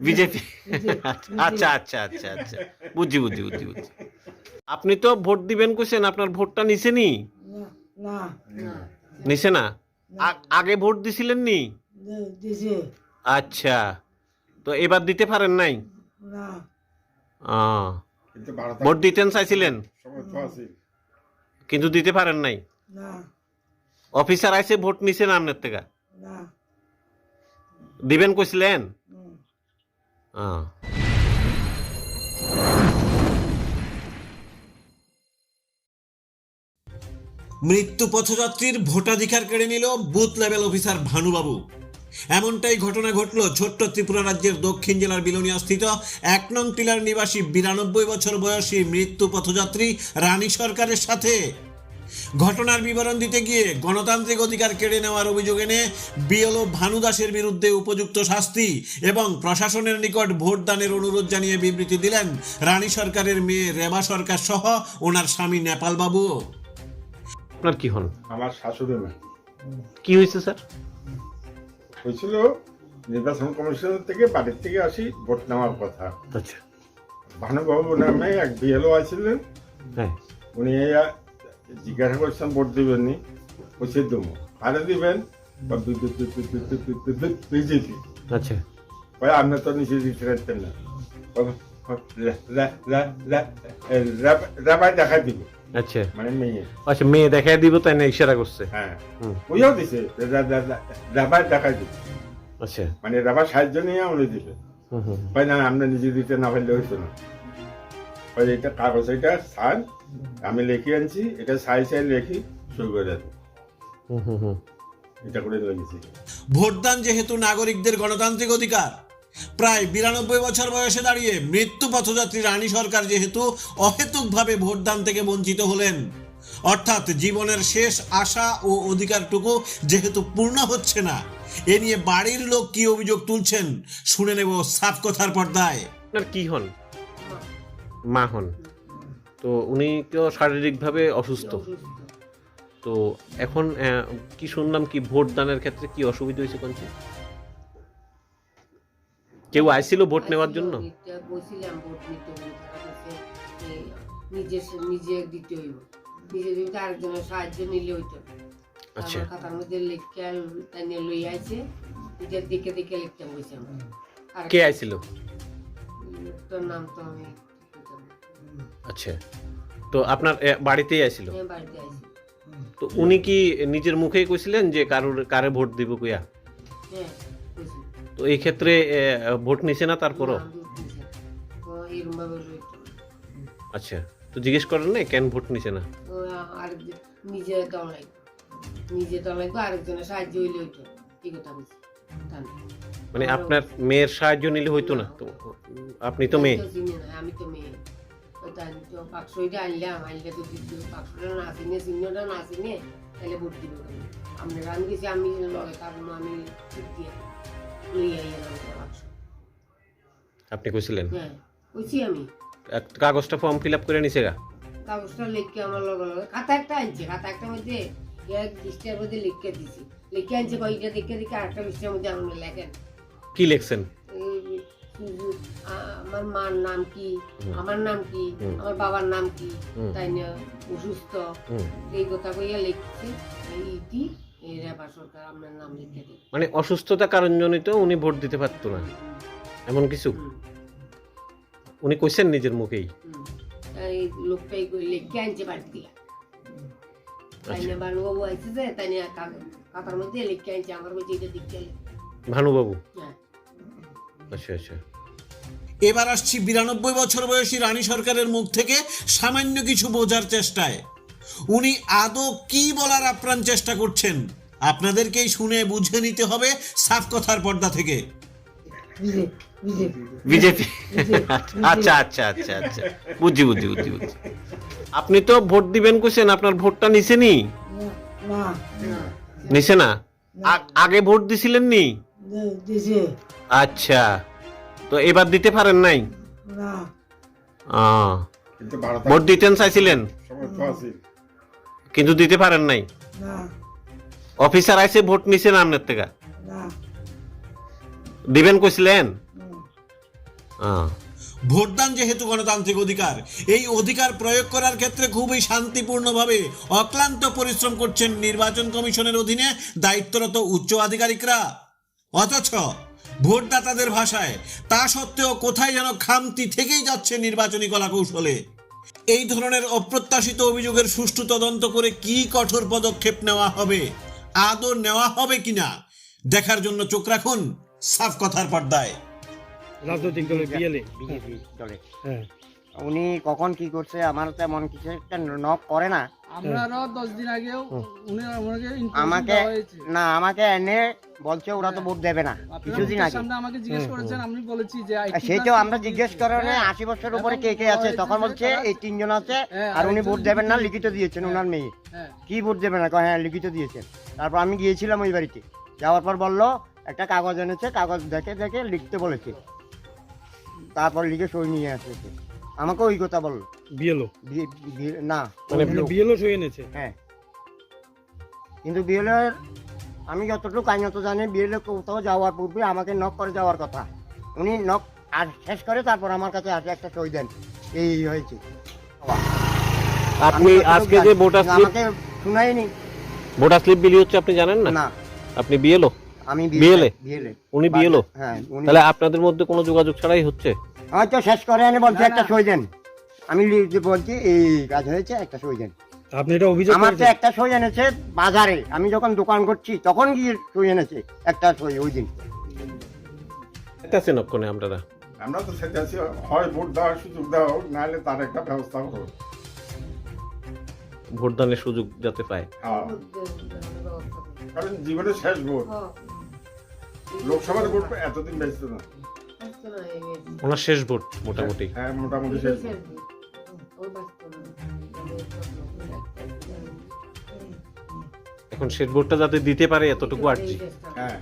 BJP আচ্ছা আচ্ছা আচ্ছা আচ্ছা। বুঝি বুঝি বুঝি বুঝি আপনি তো ভোট দিবেন কইছেন আপনার ভোটটা নিছেনি না? নিছে না? আগে ভোট দিছিলেন নি? আচ্ছা। তো এবার দিতে পারেন নাই? ভোট দিতেন চাইছিলেন? কিন্তু দিতে পারেন নাই? অফিসার আইসে ভোট নিছেন আপনার থেকে? না। দিবেন কইছিলেন। মৃত্যু পথযাত্রীর ভোটাধিকার কেড়ে নিল বুথ লেভেল অফিসার ভানুবাবু। এমনটাই ঘটনা ঘটল ছোট্ট ত্রিপুরা রাজ্যের দক্ষিণ জেলার বিলোনিয়া স্থিত এক নং টিলার নিবাসী বিরানব্বই বছর বয়সী মৃত্যু পথযাত্রী রানী সরকারের সাথে। ঘটনার বিবরণ দিতে গিয়ে গণতান্ত্রিক অধিকার কেড়ে নেওয়ার অভিযোগ এনে বিএলও ভানু দাসের বিরুদ্ধে উপযুক্ত শাস্তি এবং প্রশাসনের নিকট ভোটদানের অনুরোধ জানিয়ে বিবৃতি দিলেন রানী সরকারের মেয়ে রেবা সরকার সহ ওনার স্বামী নেপাল বাবু আপনার কি হন আমার শাশুড়ি মা। কি হয়েছে স্যার? হয়েছিল নির্বাচন কমিশন থেকে বাড়ির থেকে আসি ভোট নেওয়ার কথা। আচ্ছা। ভানুবাবু নামে এক বিএলও আছিলেন হ্যাঁ। উনি জিজ্ঞাসা করছেন ভোট দিবেন নি বসে দেবো আরে দিবেন বিজেপি আচ্ছা ভাই আপনি তো নিজে দিতে পারতেন না রাবাই দেখা দিব আচ্ছা মানে মেয়ে আচ্ছা মেয়ে দেখাই দিব তাই না ইশারা করছে হ্যাঁ হুম। ওইও দিছে রাবাই দেখা দিব আচ্ছা মানে রাবার সাহায্য নিয়ে দিবে হুম ভাই না আমরা নিজে দিতে না পারলে হইতো না ভাই এটা কাগজ এটা সাইন আমি লিখে আনছি এটা সাই সাই লিখি শুরু করে দেবো। হুম হুম হুম। এটা করে লেগেছি ভোটদান যেহেতু নাগরিকদের গণতান্ত্রিক অধিকার প্রায় বিরানব্বই বছর বয়সে দাঁড়িয়ে মৃত্যু পথযাত্রী রানী সরকার যেহেতু অহেতুকভাবে ভোটদান থেকে বঞ্চিত হলেন অর্থাৎ জীবনের শেষ আশা ও অধিকারটুকু যেহেতু পূর্ণ হচ্ছে না এ নিয়ে বাড়ির লোক কি অভিযোগ তুলছেন শুনে নেব সাফ কথার পর্দায়। আপনার কি হন মা হন। তো উনি তো শারীরিকভাবে অসুস্থ। তো এখন কি শুনলাম কি ভোট দানের ক্ষেত্রে কি অসুবিধা হয়েছে কোন কেউ আইছিল ভোট নেওয়ার জন্য? নিজে নিজে দিতে হইব। নিজে দিতে আরেকজনের সাহায্য নিলে হইতো আচ্ছা। খাতার মধ্যে লেখা তাই নিয়ে লই আইছে এটা দেখে দেখে লিখতাম বলছে আমার। কে আইছিল? তোর নাম তো আমি। আচ্ছা। তো আপনার বাড়িতেই আইছিল? হ্যাঁ তো উনি কি নিজের মুখেই কইছিলেন যে কারোর কারে ভোট দিব কইয়া? হ্যাঁ তো এই ক্ষেত্রে ভোট নিছে না তারপরও। আচ্ছা তো জিজ্ঞেস করেন না কেন ভোট নিছে না? নিজে দলাই নিজে দলাই আরেকজনের সাহায্য হইলে হইতো। এই কথা বলছি। তা না। মানে আপনার মেয়ের সাহায্য নিলে হইতো না? তো আপনি তো মেয়ে। আমি তো মেয়ে। তো তো বাক্সটা আনলাম আনলে তো দিত। বাক্সটা না চিনে চিহ্নটা না চিনে তাহলে ভোট দিব আমরা আমি গেছি আমি লগে কারণ আমি ঠিক দিয়ে লই আই এলাম আপনি কইছিলেন? হ্যাঁ কইছি আমি। কাগজটা ফর্ম ফিল আপ করে নিছে কাগজটা লিখকে আমার লগে লগে খাতা একটা আনছে খাতা একটা মধ্যে এক পৃষ্ঠার মধ্যে লিখকে দিছি। লিখে আনছে কয়টা দেখে দেখে আরেকটা পৃষ্ঠার মধ্যে আপনি লেখেন। কি লিখছেন? আমার মার নাম কি আমার নাম কি আমার বাবার নাম কি তাই না অসুস্থ। এই কথা কইয়া লিখছে দিই মানে অসুস্থতা কারণজনিত উনি ভোট দিতে পারতো না। এমন কিছু? উনি কইছেন নিজের মুখেই। এই লোকটাই কই লিখে আনছে বাড়ি তাই না বানুবাবু আইছে যে তাই না কা- মধ্যে লিখে আনছে আমার বলছে এটা দিকে ভানুবাবু? হ্যাঁ। আচ্ছা আচ্ছা। এবার আসছি বিরানব্বই বছর বয়সী রানী সরকারের মুখ থেকে সামান্য কিছু বোঝার চেষ্টায়। উনি আদৌ কি বলার আপ্রাণ চেষ্টা করছেন? আপনাদেরকেই শুনে বুঝে নিতে হবে সাফ কথার পর্দা থেকে। বিজেপি। বিজেপি আচ্ছা আচ্ছা আচ্ছা আচ্ছা। বুঝছি বুঝছি বুঝছি বুঝছি আপনি তো ভোট দিবেন কইছেন আপনার ভোটটা নিছেনি? না না নিছে না? আগে ভোট দিছিলেন নি দিছে। আচ্ছা। তো এবার দিতে পারেন নাই? না। ভোট দিতেন চাইছিলেন? কিন্তু দিতে পারেন নাই? না। অফিসার আইসে ভোট নিছেন আপনার থেকে? দিবেন কইছিলেন? ভোটদান যেহেতু গণতান্ত্রিক অধিকার এই অধিকার প্রয়োগ করার ক্ষেত্রে খুবই শান্তিপূর্ণভাবে অক্লান্ত পরিশ্রম করছেন নির্বাচন কমিশনের অধীনে দায়িত্বরত উচ্চ আধিকারিকরা। অথচ ভোটদাতাদের ভাষায় তা সত্ত্বেও কোথায় যেন খামতি থেকেই যাচ্ছে নির্বাচনী কলা কৌশলে এই ধরনের অপ্রত্যাশিত অভিযোগের সুষ্ঠু তদন্ত করে কি কঠোর পদক্ষেপ নেওয়া হবে আদৌ নেওয়া হবে কিনা দেখার জন্য চোখ রাখুন সাফ কথার পর্দায়। রাজনৈতিক দলের বিএলএ? বিজেপি দলে। হ্যাঁ। উনি কখন কি করছে আমার তেমন কিছু একটা নক করে না। Information আমাকে না আমাকে এনে বলছে ওরা তো ভোট দেবে না। কিছুদিন মুখের আগে আমাকে জিজ্ঞেস করেছেন আমি বলেছি যে আর 80 আমরা জিজ্ঞেস করে আশি বছর উপরে কে কে আছে? তখন বলছে এই তিনজন আছে হ্যাঁ, আর উনি ভোট দেবেন না লিখিত দিয়েছেন ওনার মেয়ে। হ্যাঁ। কি ভোট দেবে না? হ্যাঁ লিখিত দিয়েছেন। তারপর আমি গিয়েছিলাম ওই বাড়িতে। যাওয়ার পর বলল একটা কাগজ এনেছে কাগজ দেখে দেখে লিখতে বলেছে। তারপর লিখে সই নিয়ে আসেছে। আমাকে ওই কথা বলল। বিএলও। বি- বি- না মানে বিএলও সই এনেছে? হ্যাঁ। কিন্তু বিএলের আমি যতটুকু আইনত জানি বিএলএ কোথাও যাওয়ার পূর্বে আমাকে নক করে যাওয়ার কথা। উনি নক আর শেষ করে তারপর আমার কাছে আসে একটা সই দেন। এই হয়েছে। আপনি আজকে যে ভোটার স্লিপ আমাকে শুনাইনি ভোটার স্লিপ বিলি হচ্ছে আপনি জানেন না? না। আপনি বিএলও? আমি BLA? বিএলএ? উনি বিএলও? হ্যাঁ তাহলে আপনাদের মধ্যে কোনো যোগাযোগ ছাড়াই হচ্ছে? হয়তো শেষ করে এনে বলছে একটা সই দেন। আমি বলছি এই কাজ হয়েছে একটা সই দেন আপনি এটা অভিযোগ আমার তো একটা সই এনেছে বাজারে। আমি যখন দোকান করছি তখন গিয়ে সই এনেছে একটা সই ওই দিন। আছেন অক্ষণে আপনারা? আমরা তো সেটা আছি হয় ভোট দেওয়ার সুযোগ দেওয়া হোক নাহলে তার একটা ব্যবস্থা হোক ভোটদানের সুযোগ যাতে পায়। হ্যাঁ। কারণ জীবনের শেষ ভোট। হ্যাঁ। লোকসভার ভোট এতদিন বেঁচত না। ওনার শেষ ভোট মোটামুটি। হ্যাঁ মোটামুটি শেষ ভোট। এখন শেষ বোর্ডটা যাতে দিতে পারে এতটুকু আর্জি হ্যাঁ।